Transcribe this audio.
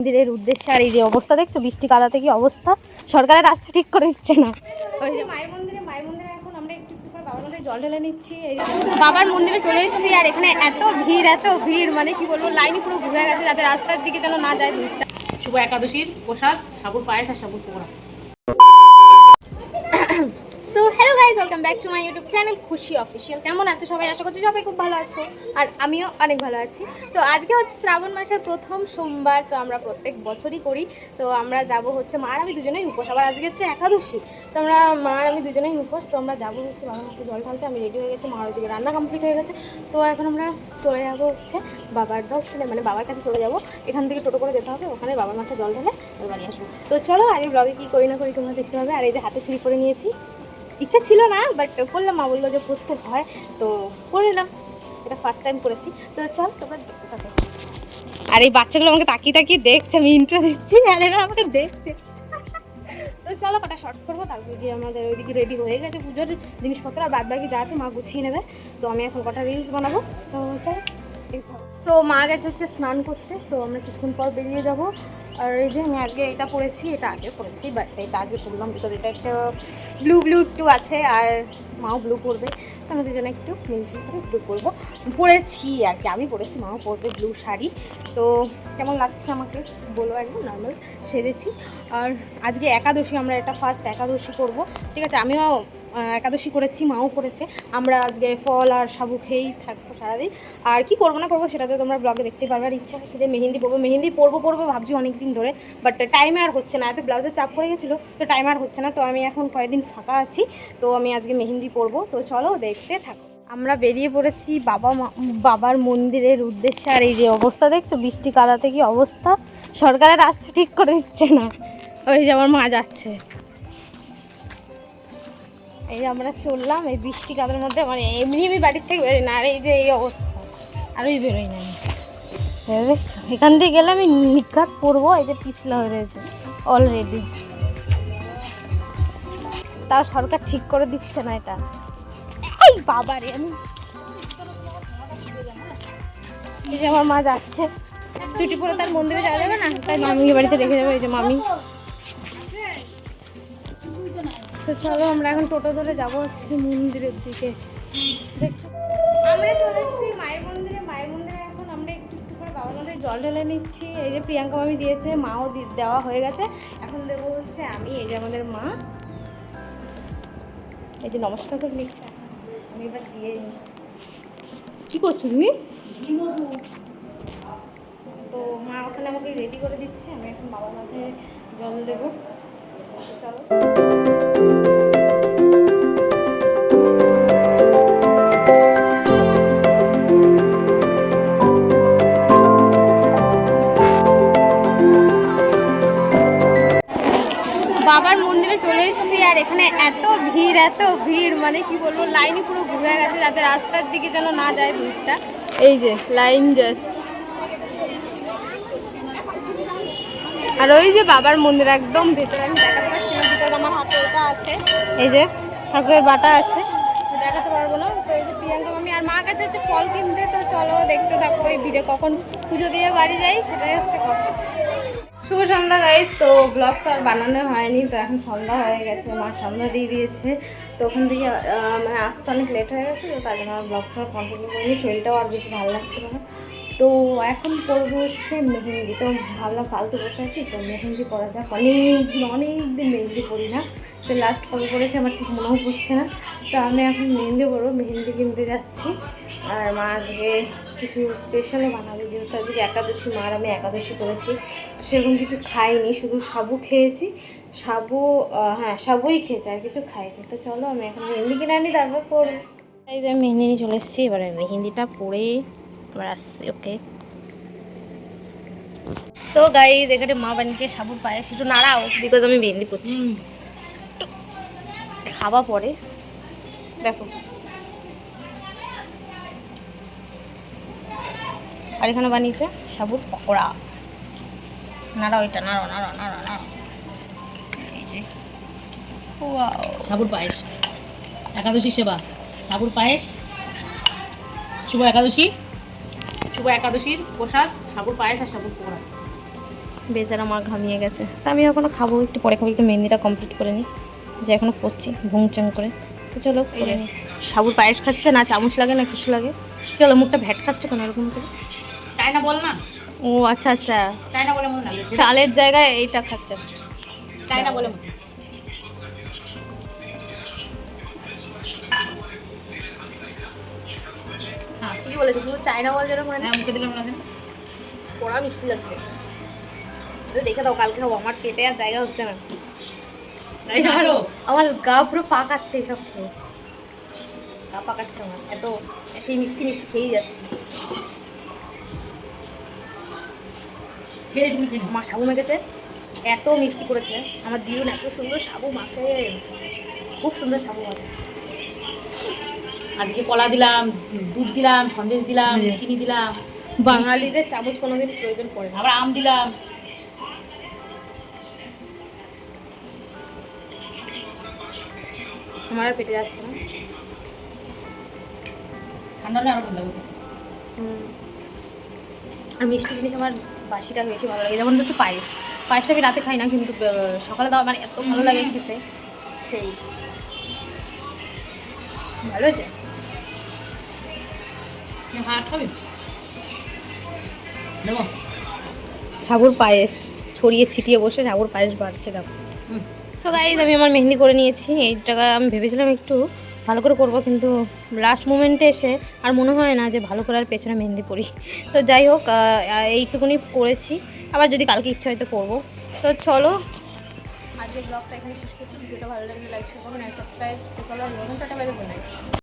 মন্দিরের উদ্দেশ্যে আর এই যে অবস্থা দেখছ? বৃষ্টি কাদা থেকে অবস্থা? সরকারের রাস্তা ঠিক করে দিচ্ছে না। ওই যে মায়ের মন্দিরে মায়ের মন্দিরে এখন আমরা একটু একটু করে বাবার মন্দিরে জল ঢেলে নিচ্ছি। বাবার মন্দিরে চলে এসেছি আর এখানে এত ভিড় এত ভিড় মানে কি বলব লাইনই পুরো ঘুরে গেছে যাতে রাস্তার দিকে যেন না যায় ভিড়টা। শুভ একাদশীর পোশাক সাবুর পায়েস আর সাবুর পোড়া so hello guys welcome back to my YouTube channel Khushi official কেমন আছো সবাই? আশা করছি সবাই খুব ভালো আছো, আর আমিও অনেক ভালো আছি। তো আজকে হচ্ছে শ্রাবণ মাসের প্রথম সোমবার, তো আমরা প্রত্যেক বছরই করি। তো আমরা যাব হচ্ছে মা আর আমি দুজনেই উপোস। আবার আজকে হচ্ছে একাদশী, তো আমরা মা আর আমি দুজনেই উপোস। তো আমরা যাব হচ্ছে বাবার মাঠে জল ঢালতে। আমি রেডি হয়ে গেছি মার ওদিকে রান্না কমপ্লিট হয়ে গেছে। তো এখন আমরা চলে যাব হচ্ছে বাবার দর্শনে মানে বাবার কাছে চলে যাব। এখান থেকে টোটো করে যেতে হবে, ওখানে বাবার মাঠে জল ঢালে বাড়ি আসব। তো চলো, আগে ব্লগে কী করি না করি তোমরা দেখতে হবে আর এই যে হাতে ছিঁড়ি করে নিয়েছি। ইচ্ছা ছিল না বাট করলাম, মা বলল যে পড়তে হয়, তো করে নিলাম এটা ফার্স্ট টাইম করেছি। তো চল, তোমরা দেখতে থাকো। আর এই বাচ্চাগুলো আমাকে তাকিয়ে তাকিয়ে দেখছে, আমি ইন্ট্রো দিচ্ছি আর এরা আমাকে দেখছে। তো চলো, কটা শর্টস করব, তারপর গিয়ে আমাদের ওইদিকে রেডি হয়ে গেছে পুজোর জিনিসপত্র, আর বাদ বাকি যা আছে মা গুছিয়ে নেবে। তো আমি এখন কটা রিলস বানাবো। তো চলো। সো মা গেছে হচ্ছে স্নান করতে, তো আমরা কিছুক্ষণ পর বেরিয়ে যাব। আর এই যে আমি আজকে এটা পরেছি, এটা আগে পরেছি বাট এটা আজকে পরলাম বিকজ এটা একটা ব্লু ব্লু একটু আছে, আর মাও ব্লু পরবে। তো আমাদের জন্য একটু মিলছি করে ব্লু পরবো। পরেছি আর কি, আমি পরেছি, মাও পরবে ব্লু শাড়ি। তো কেমন লাগছে আমাকে বলো একদম নর্মাল সেরেছি আর আজকে একাদশী, আমরা এটা ফার্স্ট একাদশী করব। ঠিক আছে, আমিও একাদশী করেছি, মাও করেছে। আমরা আজকে ফল আর সাবু খেয়েই থাকব সারাদিন। আর কি করব না করব সেটা তো তোমরা ব্লগে দেখতে পারবে। আর ইচ্ছা হচ্ছে যে মেহেন্দি পরবো। মেহেন্দি পরবো পরবো ভাবছি অনেক দিন ধরে। বাট টাইমে আর হচ্ছে না। এত ব্লাউজের চাপ পড়ে গেছিল, তো টাইম আর হচ্ছে না। তো আমি এখন কয়েকদিন ফাঁকা আছি। তো আমি আজকে মেহেন্দি পরবো। তো চলো দেখতে থাকো। আমরা বেরিয়ে পড়েছি বাবা বাবার মন্দিরের উদ্দেশ্যে। আর এই যে অবস্থা দেখছ? বৃষ্টি কাদাতে কি অবস্থা? সরকারের রাস্তা ঠিক করে দিচ্ছে না। ওই যে আমার মা যাচ্ছে। এই আমরা চললাম, এই বৃষ্টি কাদার মধ্যে মানে এমনি আমি বাড়ির থেকে বেরোই না। আর এই যে এই অবস্থা আরোই বেরোই না দেখছ, এখান দিয়ে গেলে আমি নিঘাত পড়ব, এই যে পিছলা হয়ে রয়েছে অলরেডি তাও সরকার ঠিক করে দিচ্ছে না এটা। এই বাবারে আমি এই যে আমার মা যাচ্ছে। ছুটি পরে তার মন্দিরে যাওয়া যাবে না? তাই মামিকে বাড়িতে রেখে যাবে, এই যে মামি। তো চলো আমরা এখন টোটো ধরে যাব হচ্ছে মন্দিরের দিকে। আমরা চলে এসেছি মায়ের মন্দিরে। মায়ের মন্দিরে এখন আমরা একটু একটু করে বাবার মন্দিরে জল ঢেলে নিচ্ছি। এই যে প্রিয়াঙ্কা মামি দিয়েছে মাও দি- দেওয়া হয়ে গেছে। এখন দেবো হচ্ছে আমি এই যে আমাদের মা। এই যে নমস্কার করে নিচ্ছে। আমি এবার দিয়ে কি করছ তুমি? তো। মা ওখানে আমাকে রেডি করে দিচ্ছে। আমি এখন বাবার মাথায় জল দেবো। চলো। বাবার মন্দিরে চলে এসেছি আর এখানে এত ভিড় এত ভিড় মানে কি বলব, লাইনই পুরো ঘুরে গেছে যাতে রাস্তার দিকে যেন না যায় ভিড়টা। এই যে, লাইন জাস্ট আর ওই যে বাবার মন্দির একদম ভেতরে, আমি দেখাতে পারছি না বিকজ আমার হাতে এটা আছে। এই যে, ঠাকুরের বাটা আছে। দেখাতে পারব না। তো এই যে প্রিয়াঙ্কা মামি আর মা কাছে হচ্ছে ফল কিনতে, তো চলো দেখতে থাকো এই ভিড়ে কখন পুজো দিয়ে বাড়ি যাই, সেটাই হচ্ছে কথা। শুভ সন্ধ্যা গাইস তো ব্লগ তো আর বানানো হয়নি, তো এখন সন্ধ্যা হয়ে গেছে। মা সন্ধ্যা দিয়ে দিয়েছে। তো ওখান থেকে মানে আসতে অনেক লেট হয়ে গেছে, তো তার জন্য আমার ব্লগটা কন্টিনিউ করিনি। শরীরটাও আর বেশি ভালো লাগছিল না। তো এখন পরবো হচ্ছে মেহেন্দি। তো ভাবলাম ফালতু বসে আছি, তো মেহেন্দি পরা যাক। অনেক দিন অনেক দিন মেহেন্দি পরি না। সে লাস্ট কবে পড়েছে আমার ঠিক মনেও পড়ছে না। তো আমি এখন মেহেন্দি পরবো মেহেন্দি কিনতে যাচ্ছি। আর মা আজকে কিছু স্পেশালও বানাবে আজকে একাদশী মার আমি একাদশী করেছি। সেরকম কিছু খাইনি শুধু সাবু খেয়েছি। সাবু হ্যাঁ সাবুই খেয়েছি আর কিছু খাইনি। তো চলো আমি এখন মেহেন্দি কিনে আনি তারপর পরে এই যে আমি মেহেন্দি নিয়ে চলে এসেছি এবারে মেহেন্দিটা পরে এবার আসছি ওকে সো গাইজ এখানে মা বানিয়েছে সাবুর পায়েস একটু নাড়াও বিকজ আমি মেহেন্দি করছি। খাওয়া পরে। দেখো। আর এখানে বানিয়েছে সাবুর পকোড়া। নাড়াও এটা নাড়াও নাড়াও নাড়াও নাড়াও। এই যে। সাবুর পায়েস। একাদশী সেবা। সাবুর পায়েস। শুভ একাদশী। শুভ একাদশীর প্রসাদ সাবুর পায়েস আর সাবুর পোড়া বেচারা মা ঘামিয়ে গেছে। তা আমি এখনও খাব একটু পরে খাব একটু মেহেন্দিটা কমপ্লিট করে নিই। যে এখনও করছি ভুংচাং করে। তো চলো এই সাবুর পায়েস খাচ্ছে না চামচ লাগে না কিছু লাগে? চলো মুখটা ভ্যাট খাচ্ছে কেন এরকম করে? চায়না বল না? ও আচ্ছা আচ্ছা। চায়না বলে মনে লাগে চালের জায়গায় এইটা খাচ্ছে। চায়না বলে মনে হ্যাঁ। চায়না বল যেরকম হ্যাঁ মুখে দিলাম না। পোড়া মিষ্টি লাগছে। দেখে দাও কালকে খাব আমার পেটে আর জায়গা হচ্ছে না। আমার। গা পুরো পাকাচ্ছে এইসব খেয়ে গা পাকাচ্ছে আমার। এত সেই মিষ্টি মিষ্টি খেয়েই যাচ্ছে। খেয়ে তুমি খেয়ে মা সাবু মেখেছে? এত মিষ্টি করেছে। আমার দিদুন এত সুন্দর সাবু মাখে। খুব সুন্দর সাবু মাখে। আজকে কলা দিলাম দুধ দিলাম সন্দেশ দিলাম চিনি দিলাম। বাঙালিদের চামচ কোনোদিন প্রয়োজন পড়ে না। আবার আম দিলাম। আমার আর পেটে যাচ্ছে না। ঠান্ডা হলে আরও হুম। আর মিষ্টি জিনিস আমার বাসিটা বেশি ভালো লাগে। যেমন একটু পায়েস। পায়েসটা আমি রাতে খাই না কিন্তু সকালে দাও মানে এত ভালো লাগে খেতে সেই। ভালো হয়েছে? খাবি। দেবো। সাবুর পায়েস ছড়িয়ে ছিটিয়ে বসে সাবুর পায়েস বাড়ছে দেখো। সো গাইজ আমি আমার মেহেন্দি করে নিয়েছি। এই জায়গা আমি ভেবেছিলাম একটু ভালো করে করব, কিন্তু লাস্ট মোমেন্টে এসে আর মনে হয় না যে ভালো করে আর পেছনে মেহেন্দি পড়ি তো যাই হোক এইটুকুনি করেছি। আবার যদি কালকে ইচ্ছা হয়তো করব। তো চলো আজকে ব্লগটা এখানে শেষ করছি। ভিডিওটা ভালো লাগলে লাইক শেয়ার করবেন সাবস্ক্রাইব চলো টাটা